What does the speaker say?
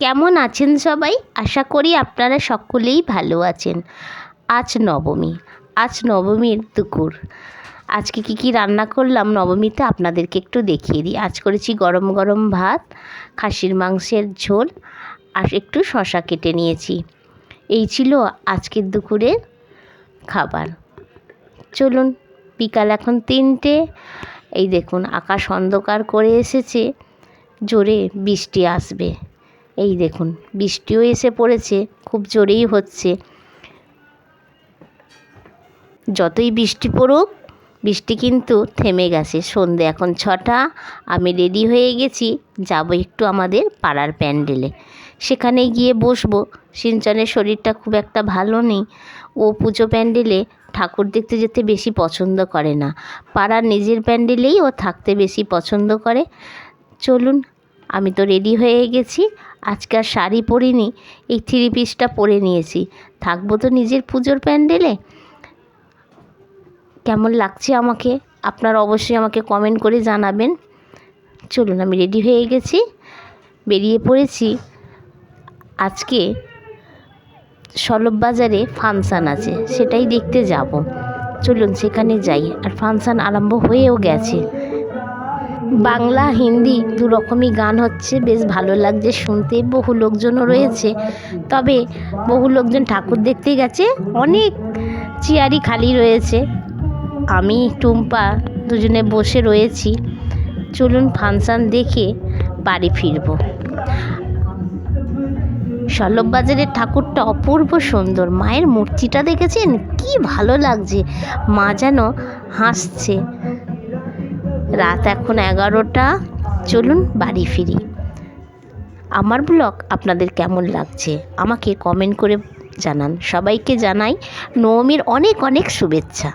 কেমন আছেন সবাই? আশা করি আপনারা সকলেই ভালো আছেন। আজ নবমী, আজ নবমীর দুপুর। আজকে কি কি রান্না করলাম নবমীতে আপনাদেরকে একটু দেখিয়ে দিই। আজ করেছি গরম গরম ভাত, খাসির মাংসের ঝোল আর একটু শশা কেটে নিয়েছি। এই ছিল আজকের দুপুরের খাবার। চলুন, বিকাল এখন তিনটে। এই দেখুন, আকাশ অন্ধকার করে এসেছে। জোরে বৃষ্টি আসবে। এই দেখুন, বৃষ্টিও এসে পড়েছে, খুব জোরেই হচ্ছে। যতই বৃষ্টি পড়ুক, বৃষ্টি কিন্তু থেমে গেছে। সন্ধে এখন ছটা, আমি রেডি হয়ে গেছি, যাব একটু আমাদের পাড়ার প্যান্ডেলে। সেখানে গিয়ে বসবো। সিঞ্চনের শরীরটা খুব একটা ভালো নেই। ও পুজো প্যান্ডেলে ঠাকুর দেখতে যেতে বেশি পছন্দ করে না। পাড়ার নিজের প্যান্ডেলেই ও থাকতে বেশি পছন্দ করে। চলুন, আমি তো রেডি হয়ে গেছি। আজকে আর শাড়ি পরিনি, এই থ্রি পিসটা পরে নিয়েছি। থাকব তো নিজের পুজোর প্যান্ডেলে। কেমন লাগছে আমাকে? আপনারা অবশ্যই আমাকে কমেন্ট করে জানাবেন। চলুন, আমি রেডি হয়ে গেছি। বেরিয়ে পড়েছি। আজকে সলভ বাজারে ফাংশান আছে, সেটাই দেখতে যাব। চলুন, সেখানে যাই। আর ফাংশান আরম্ভ হয়েও গেছে। বাংলা, হিন্দি দু রকমই গান হচ্ছে। বেশ ভালো লাগছে শুনতে। বহু লোকজনও রয়েছে। তবে বহু লোকজন ঠাকুর দেখতে গেছে। অনেক চেয়ারই খালি রয়েছে। আমি, টুম্পা দুজনে বসে রয়েছি। চলুন ফাংশান দেখে বাড়ি ফিরবো। বাজারের ঠাকুরটা অপূর্ব সুন্দর। মায়ের মূর্তিটা দেখেছেন? কি ভালো লাগছে। মা যেন হাসছে। রাত এখন এগারোটা। চলুন বাড়ি ফিরি। আমার ব্লগ আপনাদের কেমন লাগছে? আমাকে কমেন্ট করে জানান। সবাইকে জানাই নবমীর অনেক অনেক শুভেচ্ছা।